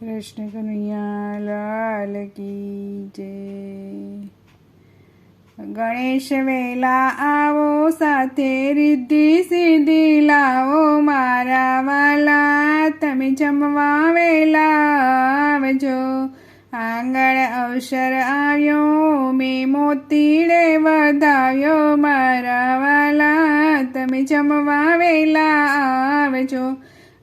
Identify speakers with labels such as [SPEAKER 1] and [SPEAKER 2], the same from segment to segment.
[SPEAKER 1] કૃષ્ણ કનૈયા કી જય. ગણેશ વેલા આવો, સાથે રિદ્ધિ સિદ્ધિ લાવો, મારા વાલા, તમે જમવા વેલા આવજો. આંગણ અવસર આવ્યો, મેં મોતીડે વધાવ્યો, મારા વાલા, તમે જમવા વેલા આવજો.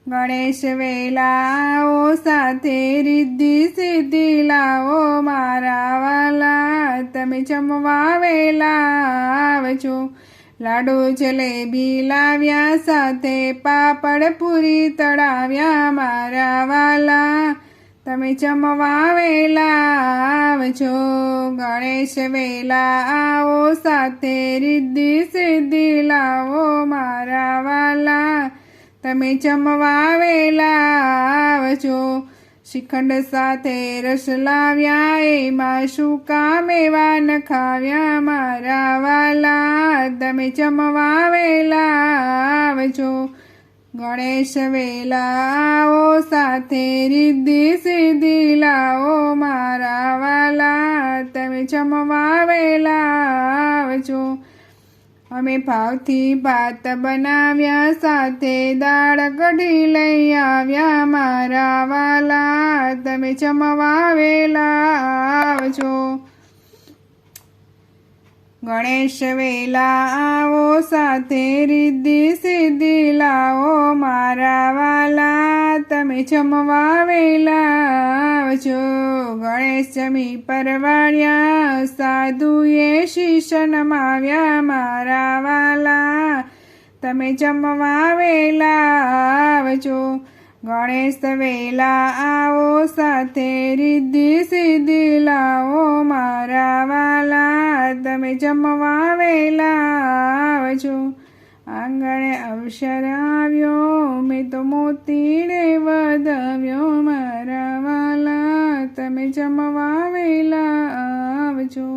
[SPEAKER 1] ગણેશ વેલા આવો સાથે રિદ્ધિ સિદ્ધિ લાવો, મારા વાલા. તમે જમવા વેલા આવજો. લાડુ જલેબી લાવ્યા સાથે પાપડ પૂરી તળાવ્યા, મારા વાલા. તમે જમવા વેલા આવજો. ગણેશ વેલા આવો સાથે રિદ્ધિ સિદ્ધિ લાવો, મારા વાલા. તમે જમવા વેલા આવજો શ્રીખંડ સાથે રસ લાવ્યા એમાં શું કામેવા ન ખાવ્યા મારા વાલા. તમે જમવા વેલા આવજો ગણેશ વેલા આવો સાથે રિદ્ધિ સિદ્ધિ લાવો મારા વાલા. તમે જમવા વેલા આવજો અમે ભાવથી ભાત બનાવ્યા, સાથે દાળ કઢી લઈ આવ્યા. મારા વાલા, તમે જમવા વેલા આવજો. ગણેશ વેલા આવો, સાથે રિદ્ધિ સિદ્ધિ લાવો. મારા વાલા, તમે જમવા વેલા આવજો. જમી પરવાળ્યા સાધુએ શીશ નમાવ્યા મારા વાલા. તમે જમવા વેલા આવજો. ગણેશ વેલા આવો સાથે રિદ્ધિ સિદ્ધિ લાવો મારા વાલા. તમે જમવા વેલા આવજો. આંગણે અવસર આવ્યો, મેં તો મોતીને વધાવ્યો મારા વાલા. તમે જમવા વેલા આવજો.